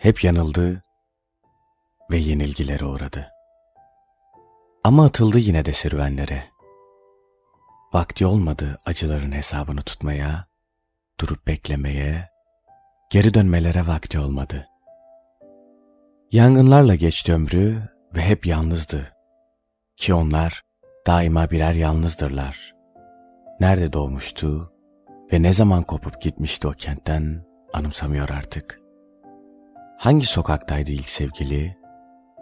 hep yanıldı ve yenilgilere uğradı. Ama atıldı yine de serüvenlere. Vakti olmadı acıların hesabını tutmaya, durup beklemeye, geri dönmelere vakti olmadı. Yangınlarla geçti ömrü ve hep yalnızdı. Ki onlar daima birer yalnızdırlar. Nerede doğmuştu ve ne zaman kopup gitmişti o kentten anımsamıyor artık. Hangi sokaktaydı ilk sevgili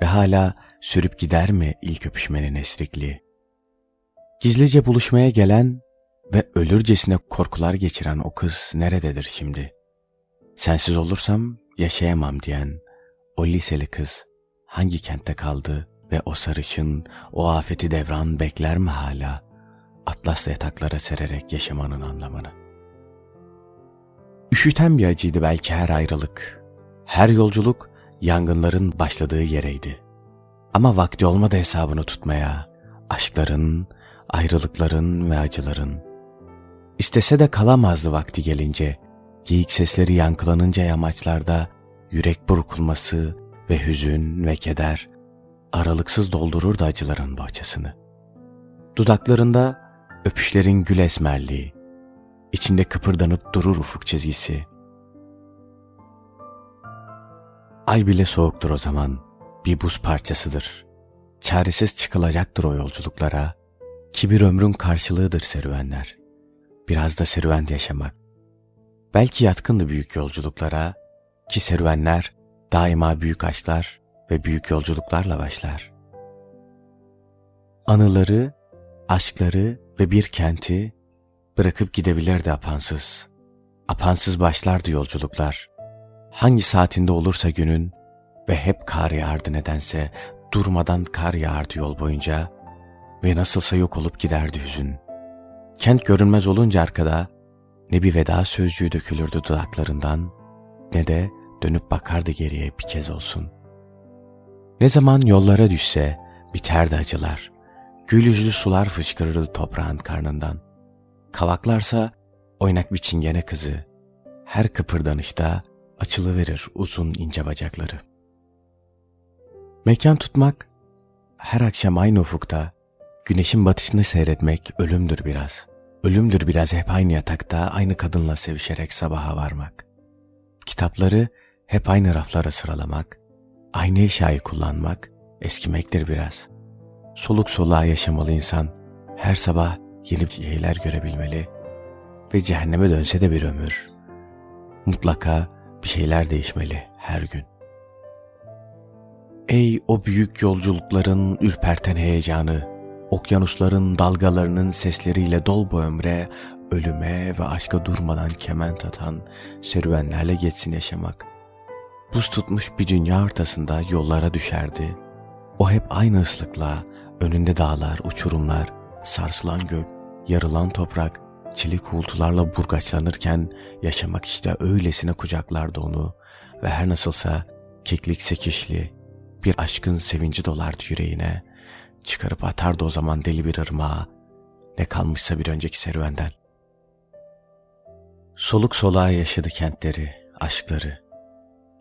ve hala sürüp gider mi ilk öpüşmenin esrikliği? Gizlice buluşmaya gelen ve ölürcesine korkular geçiren o kız nerededir şimdi? Sensiz olursam yaşayamam diyen o liseli kız hangi kentte kaldı ve o sarışın, o afeti devran bekler mi hala atlasla yataklara sererek yaşamanın anlamını? Üşüten bir acıydı belki her ayrılık. Her yolculuk yangınların başladığı yereydi. Ama vakti olmadı hesabını tutmaya, aşkların, ayrılıkların ve acıların. İstese de kalamazdı vakti gelince, geyik sesleri yankılanınca yamaçlarda yürek burkulması ve hüzün ve keder aralıksız doldururdu acıların bahçesini. Dudaklarında öpüşlerin gül esmerliği, içinde kıpırdanıp durur ufuk çizgisi. Ay bile soğuktur o zaman, bir buz parçasıdır. Çaresiz çıkılacaktır o yolculuklara, ki bir ömrün karşılığıdır serüvenler. Biraz da serüvende yaşamak. Belki yatkındı büyük yolculuklara, ki serüvenler daima büyük aşklar ve büyük yolculuklarla başlar. Anıları, aşkları ve bir kenti bırakıp gidebilirdi apansız. Apansız başlardı yolculuklar. Hangi saatinde olursa günün ve hep kar yağardı nedense durmadan kar yağardı yol boyunca ve nasılsa yok olup giderdi hüzün. Kent görünmez olunca arkada ne bir veda sözcüğü dökülürdü dudaklarından ne de dönüp bakardı geriye bir kez olsun. Ne zaman yollara düşse biterdi acılar. Gül yüzlü sular fışkırırdı toprağın karnından. Kavaklarsa oynak bir çingene kızı. Her kıpırdanışta açılıverir uzun ince bacakları. Mekan tutmak, her akşam aynı ufukta, güneşin batışını seyretmek ölümdür biraz. Ölümdür biraz hep aynı yatakta, aynı kadınla sevişerek sabaha varmak. Kitapları hep aynı raflara sıralamak, aynı eşyayı kullanmak eskimektir biraz. Soluk soluğa yaşamalı insan her sabah yeni şeyler görebilmeli ve cehenneme dönse de bir ömür. Mutlaka bir şeyler değişmeli her gün. Ey o büyük yolculukların ürperten heyecanı, okyanusların dalgalarının sesleriyle dol bu ömre, ölüme ve aşka durmadan kement atan serüvenlerle geçsin yaşamak. Buz tutmuş bir dünya ortasında yollara düşerdi. O hep aynı ıslıkla, önünde dağlar, uçurumlar, sarsılan gök, yarılan toprak, çelik uğultularla burgaçlanırken yaşamak işte öylesine kucaklardı onu ve her nasılsa keklik sekişli bir aşkın sevinci dolardı yüreğine, çıkarıp atardı o zaman deli bir ırmağa, ne kalmışsa bir önceki serüvenden. Soluk soluğa yaşadı kentleri, aşkları.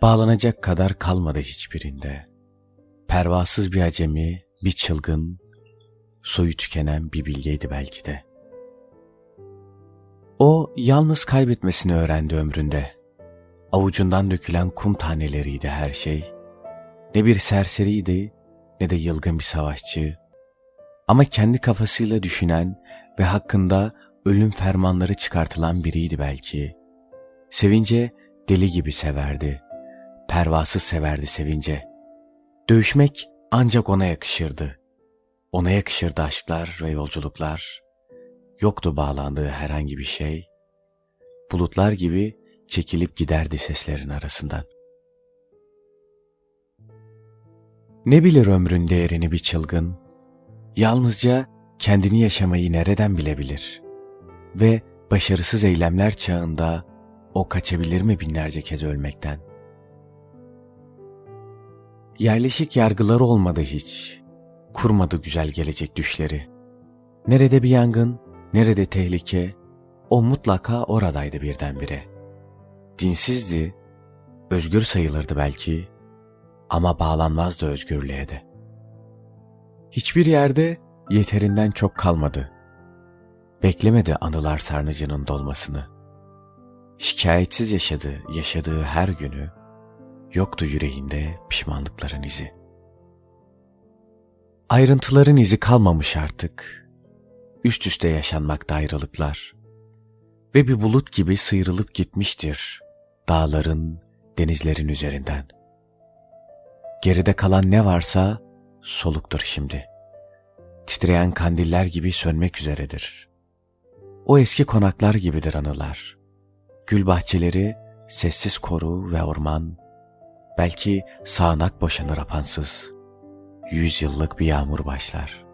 Bağlanacak kadar kalmadı hiçbirinde. Pervasız bir acemi, bir çılgın, soyu tükenen bir bilgeydi belki de. O yalnız kaybetmesini öğrendi ömründe. Avucundan dökülen kum taneleriydi her şey. Ne bir serseriydi ne de yılgın bir savaşçı. Ama kendi kafasıyla düşünen ve hakkında ölüm fermanları çıkartılan biriydi belki. Sevince deli gibi severdi. Pervasız severdi sevince. Dövüşmek ancak ona yakışırdı. Ona yakışırdı aşklar ve yolculuklar. Yoktu bağlandığı herhangi bir şey. Bulutlar gibi çekilip giderdi seslerin arasından. Ne bilir ömrün değerini bir çılgın? Yalnızca kendini yaşamayı nereden bilebilir? Ve başarısız eylemler çağında o kaçabilir mi binlerce kez ölmekten? Yerleşik yargıları olmadı hiç. Kurmadı güzel gelecek düşleri. Nerede bir yangın, nerede tehlike, o mutlaka oradaydı birdenbire. Dinsizdi, Özgür sayılırdı belki ama bağlanmazdı özgürlüğe de. Hiçbir yerde yeterinden çok kalmadı. Beklemedi anılar sarnıcının dolmasını. Şikayetsiz yaşadı yaşadığı her günü. Yoktu yüreğinde pişmanlıkların izi. Ayrıntıların izi kalmamış artık. Üst üste yaşanmakta ayrılıklar. Ve bir bulut gibi sıyrılıp gitmiştir dağların, denizlerin üzerinden. Geride kalan ne varsa soluktur şimdi. Titreyen kandiller gibi sönmek üzeredir. O eski konaklar gibidir anılar. Gül bahçeleri, sessiz koru ve orman, belki sağanak boşanır apansız. Yüz yıllık bir yağmur başlar.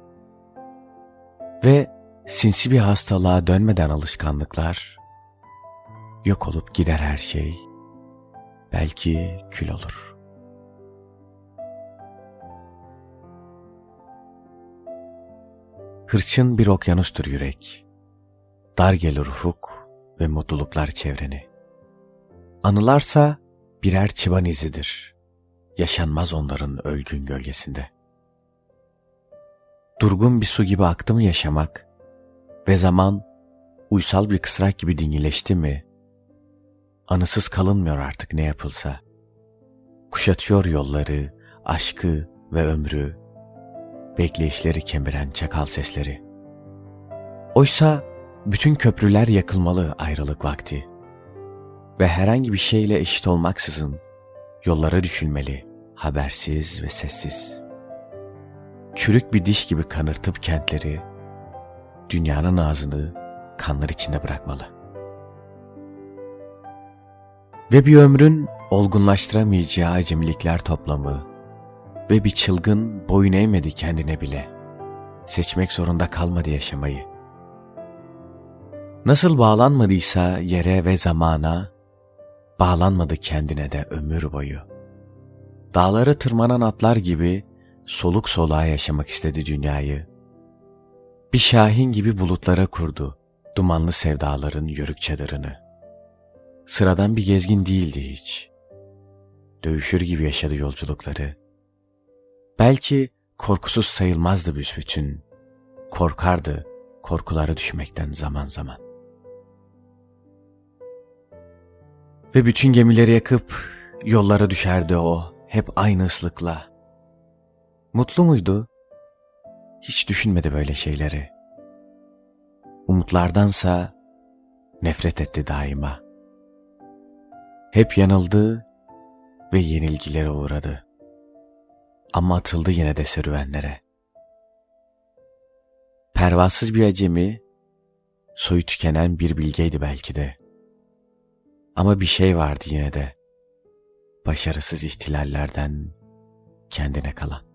Ve sinsi bir hastalığa dönmeden alışkanlıklar, yok olup gider her şey, belki kül olur.'' Hırçın bir okyanustur yürek. Dar gelir ufuk ve mutluluklar çevreni. Anılarsa birer çıban izidir. Yaşanmaz onların ölgün gölgesinde. Durgun bir su gibi aktı mı yaşamak ve zaman uysal bir kısrak gibi dingileşti mi? Anısız kalınmıyor artık ne yapılsa. Kuşatıyor yolları, aşkı ve ömrü bekleyişleri kemiren çakal sesleri. Oysa bütün köprüler yakılmalı ayrılık vakti. Ve herhangi bir şeyle eşit olmaksızın yollara düşülmeli, habersiz ve sessiz. Çürük bir diş gibi kanırtıp kentleri, dünyanın ağzını kanlar içinde bırakmalı. Ve bir ömrün olgunlaştıramayacağı acemilikler toplamı, ve bir çılgın boyun eğmedi kendine bile. Seçmek zorunda kalmadı yaşamayı. Nasıl bağlanmadıysa yere ve zamana, bağlanmadı kendine de ömür boyu. Dağları tırmanan atlar gibi soluk soluğa yaşamak istedi dünyayı. Bir şahin gibi bulutlara kurdu dumanlı sevdaların yörük çadırını. Sıradan bir gezgin değildi hiç. Dövüşür gibi yaşadı yolculukları Belki korkusuz sayılmazdı büsbütün. Korkardı korkuları düşmekten zaman zaman. Ve bütün gemileri yakıp yollara düşerdi o hep aynı ıslıkla. Mutlu muydu? Hiç düşünmedi böyle şeyleri. Umutlardansa nefret etti daima. Hep yanıldı ve yenilgilere uğradı ama atıldı yine de serüvenlere. Pervasız bir acemi, soyu tükenen bir bilgeydi belki de. Ama bir şey vardı yine de, başarısız ihtilallerden kendine kalan.